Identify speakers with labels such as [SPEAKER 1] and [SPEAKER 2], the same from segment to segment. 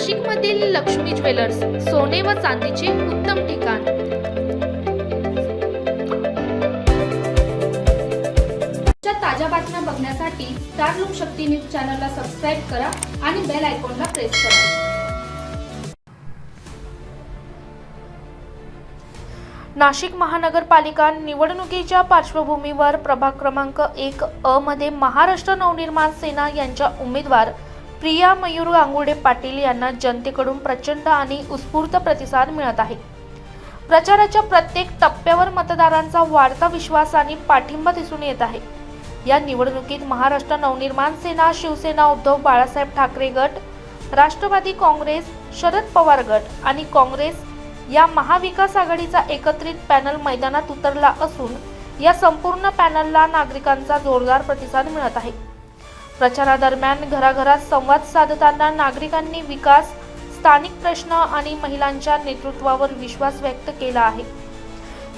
[SPEAKER 1] नाशिकमधील लक्ष्मी ज्वेलर्स सोने व चांदीचे उत्तम ठिकाण. ताज्या बातम्या बघण्यासाठी स्टार लोक शक्ती न्यूज चॅनलला सबस्क्राईब करा आणि बेल आयकॉनला प्रेस करा. नाशिक महानगरपालिका निवडणुकीच्या पार्श्वभूमीवर प्रभाग क्रमांक एक अ मध्ये महाराष्ट्र नवनिर्माण सेना यांच्या उमेदवार प्रिया मयूर गांगुडे पाटील यांना जनतेकडून प्रचंड आणि उत्स्फूर्त प्रतिसाद मिळत आहे. प्रचाराच्या प्रत्येक टप्प्यावर मतदारांचा वाढता विश्वास आणि पाठिंबा दिसून येत आहे. या निवडणुकीत महाराष्ट्र नवनिर्माण सेना शिवसेना उद्धव बाळासाहेब ठाकरे गट राष्ट्रवादी काँग्रेस शरद पवार गट आणि काँग्रेस या महाविकास आघाडीचा एकत्रित पॅनल मैदानात उतरला असून या संपूर्ण पॅनलला नागरिकांचा जोरदार प्रतिसाद मिळत आहे. प्रचारादरम्यान घराघरात संवाद साधताना नागरिकांनी विकास स्थानिक प्रश्न आणि महिलांच्या नेतृत्वावर विश्वास व्यक्त केला आहे.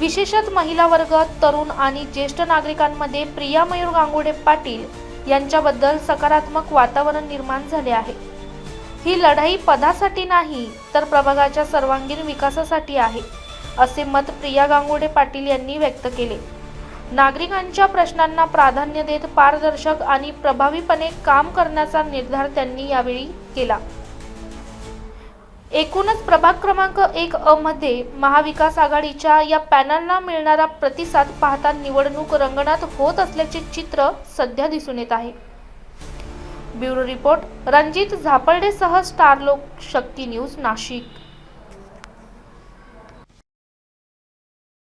[SPEAKER 1] विशेषत महिला वर्ग तरुण आणि ज्येष्ठ नागरिकांमध्ये प्रिया मयूर गांगुडे पाटील यांच्याबद्दल सकारात्मक वातावरण निर्माण झाले आहे. ही लढाई पदासाठी नाही तर प्रभागाच्या सर्वांगीण विकासासाठी आहे असे मत प्रिया गांगुडे पाटील यांनी व्यक्त केले. नागरिकांच्या प्रश्नांना प्राधान्य देत पारदर्शक आणि प्रभावीपणे काम करण्याचा निर्धार त्यांनी यावेळी केला. एकूणच प्रभाग क्रमांक एक अ मध्ये महाविकास आघाडीच्या या पॅनलला मिळणारा प्रतिसाद पाहता निवडणूक रंगणात होत असल्याचे चित्र सध्या दिसून येत आहे. ब्युरो रिपोर्ट रणजित झापर्डेसह स्टार लोक शक्ती न्यूज नाशिक.